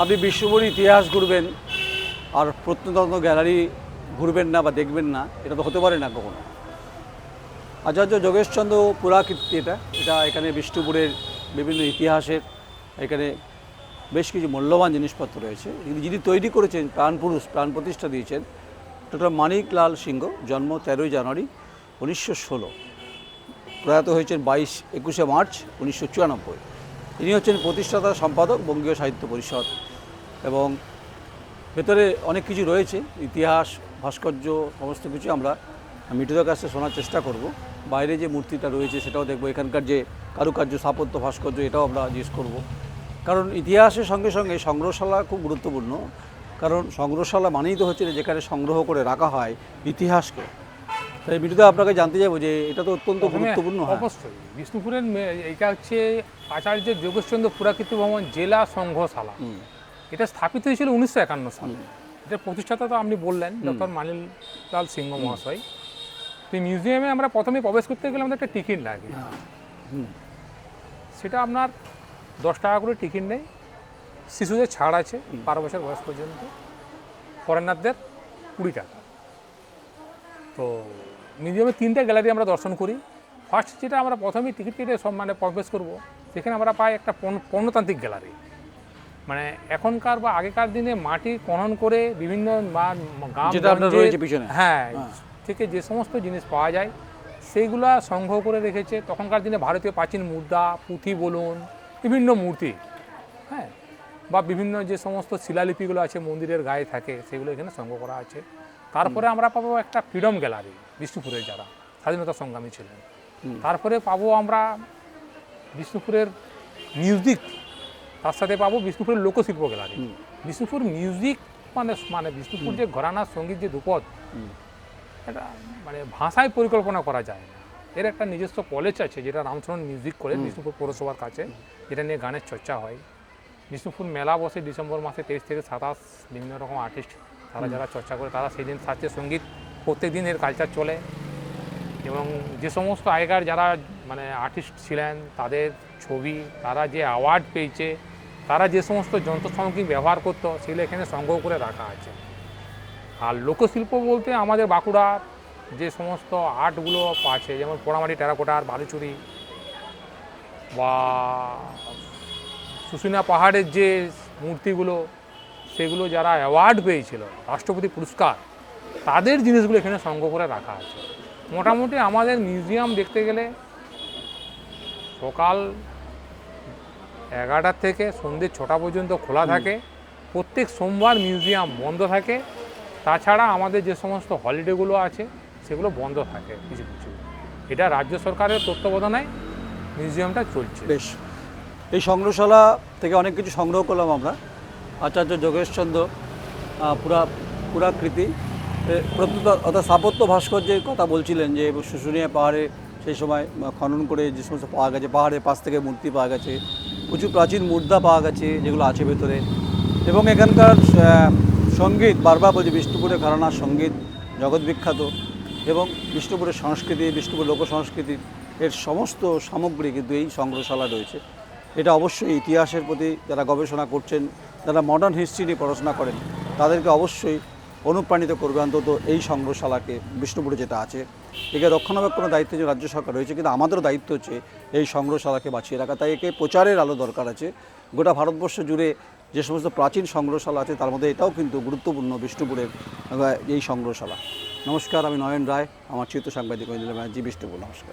আপনি বিশ্বভর ইতিহাস ঘুরবেন আর প্রত্নতত্ত্ব গ্যালারি ঘুরবেন না বা দেখবেন না, এটা তো হতে পারে না কখনো। আচার্য যোগেশচন্দ্র পুরাকীর্তি এটা এটা এখানে বিষ্ণুপুরের বিভিন্ন ইতিহাসের এখানে বেশ কিছু মূল্যবান জিনিসপত্র রয়েছে। যিনি- তৈরি করেছেন প্রাণপুরুষ প্রাণ প্রতিষ্ঠা দিয়েছেন ডক্টর মানিক লাল সিংহ, জন্ম তেরোই জানুয়ারি উনিশশো ষোলো। প্রয়াত হয়েছেন বাইশ একুশে মার্চ উনিশশো চুরানব্বই। ইনি হচ্ছেন প্রতিষ্ঠাতা, সম্পাদক, বঙ্গীয় সাহিত্য পরিষদ এবং ভেতরে অনেক কিছু রয়েছে ইতিহাস ভাস্কর্য সমস্ত কিছু আমরা মিঠুদের কাছে শোনার চেষ্টা করব। বাইরে যে মূর্তিটা রয়েছে সেটাও দেখব এখানকার যে কারুকার্য স্থাপত্য ভাস্কর্য এটাও আমরা জিজ্ঞেস করব। কারণ ইতিহাসের সঙ্গে সঙ্গে সংগ্রহশালা খুব গুরুত্বপূর্ণ কারণ সংগ্রহশালা মানেই তো হচ্ছে যেখানে সংগ্রহ করে রাখা হয় ইতিহাসকে। তাই মিঠুদা আপনাকে জানতে যাব যে এটা তো অত্যন্ত গুরুত্বপূর্ণ হ্যাঁ। অবশ্যই বিষ্ণুপুরের এটা হচ্ছে আচার্য যোগেশচন্দ্র পুরাকীর্তি ভবন জেলা সংঘশালা হুম, এটা স্থাপিত হয়েছিল উনিশশো একান্ন সালে। এটা প্রতিষ্ঠাতা তো আপনি বললেন ডক্টর মানিলাল সিংহ মহাশয়। তো এই মিউজিয়ামে আমরা প্রথমে প্রবেশ করতে গেলে আমাদের একটা টিকিট লাগে। সেটা আপনার দশ টাকা করে টিকিট নেই। শিশুদের ছাড় আছে বারো বছর বয়স পর্যন্ত। ফরেনারদের কুড়ি টাকা। তো মিউজিয়ামে তিনটে গ্যালারি আমরা দর্শন করি। ফার্স্ট যেটা আমরা প্রথমেই টিকিট কেটে সব মানে প্রবেশ করব সেখানে আমরা পাই একটা পণ্য- পণ্যতান্ত্রিক গ্যালারি। মানে এখনকার বা আগেকার দিনে মাটি খনন করে বিভিন্ন। হ্যাঁ হ্যাঁ। থেকে যে সমস্ত জিনিস পাওয়া যায় সেইগুলা সংগ্রহ করে রেখেছে। তখনকার দিনে ভারতীয় প্রাচীন মুদ্রা পুঁথি বলুন বিভিন্ন মূর্তি হ্যাঁ বা বিভিন্ন যে সমস্ত শিলালিপিগুলো আছে মন্দিরের গায়ে থাকে সেগুলো এখানে সংগ্রহ করা আছে। তারপরে আমরা পাবো একটা ফ্রিডম গ্যালারি বিষ্ণুপুরের যারা স্বাধীনতা সংগ্রামী ছিলেন। তারপরে পাবো আমরা বিষ্ণুপুরের মিউজিক তার সাথে পাবো বিষ্ণুপুরের লোকশিল্প গ্যালারি। বিষ্ণুপুর মিউজিক মানে মানে বিষ্ণুপুর যে ঘরানা সংগীত যে দুপদ। এটা মানে ভাষায় পরিকল্পনা করা যায় না। এর একটা নিজস্ব কলেজ আছে যেটা রামচরণ মিউজিক কলেজ বিষ্ণুপুর পৌরসভার কাছে। যেটা নিয়ে গানের চর্চা হয়। বিষ্ণুপুর মেলা বসে ডিসেম্বর মাসে তেইশ থেকে সাতাশ বিভিন্ন রকম আর্টিস্ট তারা যারা চর্চা করে তারা সেই দিন শাস্ত্রীয় সংগীত। প্রত্যেক দিন এর কালচার চলে। এবং যে সমস্ত আগেকার যারা মানে আর্টিস্ট ছিলেন তাদের ছবি তারা যে অ্যাওয়ার্ড পেয়েছে তারা যে সমস্ত যন্ত্র সামগ্রী ব্যবহার করতো, সেগুলো এখানে সংগ্রহ করে রাখা আছে। আর লোকশিল্প বলতে আমাদের বাঁকুড়ার যে সমস্ত আর্টগুলো আছে, যেমন পোড়ামাটি, টেরাকোটার, বালুচুরি বা শুশুনিয়া পাহাড়ের যে মূর্তিগুলো, সেগুলো যারা অ্যাওয়ার্ড পেয়েছিল, রাষ্ট্রপতি পুরস্কার, তাদের জিনিসগুলো এখানে সংগ্রহ করে রাখা আছে। মোটামুটি আমাদের মিউজিয়াম দেখতে গেলে সকাল এগারোটার থেকে সন্ধ্যে ছটা পর্যন্ত খোলা থাকে। প্রত্যেক সোমবার মিউজিয়াম বন্ধ থাকে। তাছাড়া আমাদের যে সমস্ত হলিডেগুলো আছে সেগুলো বন্ধ থাকে কিছু কিছু। এটা রাজ্য সরকারের তত্ত্বাবধানে মিউজিয়ামটা চলছে। বেশ। এই সংগ্রহশালা থেকে অনেক কিছু সংগ্রহ করলাম আমরা। আচার্য যোগেশচন্দ্র পুরা পুরাকৃতি প্রত্যুত অর্থাৎ স্থাপত্য ভাস্কর্যের কথা বলছিলেন যে শুশুনিয়া পাহাড়ে সেই সময় খনন করে যে সমস্ত পাওয়া গেছে, পাহাড়ের পাশ থেকে মূর্তি পাওয়া গেছে, প্রচুর প্রাচীন মুদ্রা পাওয়া গেছে যেগুলো আছে ভেতরে। এবং এখানকার সংগীত, বারবার বলছি বিষ্ণুপুরের ঘরানার সংগীত জগৎ বিখ্যাত এবং বিষ্ণুপুরের সংস্কৃতি, বিষ্ণুপুর লোক সংস্কৃতি এর সমস্ত সামগ্রী কিন্তু এই সংগ্রহশালা রয়েছে। এটা অবশ্যই ইতিহাসের প্রতি যারা গবেষণা করছেন, যারা মডার্ন হিস্ট্রি নিয়ে পড়াশোনা করেন, তাদেরকে অবশ্যই অনুপ্রাণিত করবে অন্তত এই সংগ্রহশালাকে, বিষ্ণুপুরে যেটা আছে। একে রক্ষণাবেক্ষণের দায়িত্ব যে রাজ্য সরকার রয়েছে, কিন্তু আমাদেরও দায়িত্ব হচ্ছে এই সংগ্রহশালাকে বাঁচিয়ে রাখা। তাই একে প্রচারের আলো দরকার আছে। গোটা ভারতবর্ষ জুড়ে যে সমস্ত প্রাচীন সংগ্রহশালা আছে, তার মধ্যে এটাও কিন্তু গুরুত্বপূর্ণ বিষ্ণুপুরের এই সংগ্রহশালা। নমস্কার, আমি নয়ন রায়, আমার চিত্র সাংবাদিক ব্যানার্জি বিষ্ণুপুর, নমস্কার।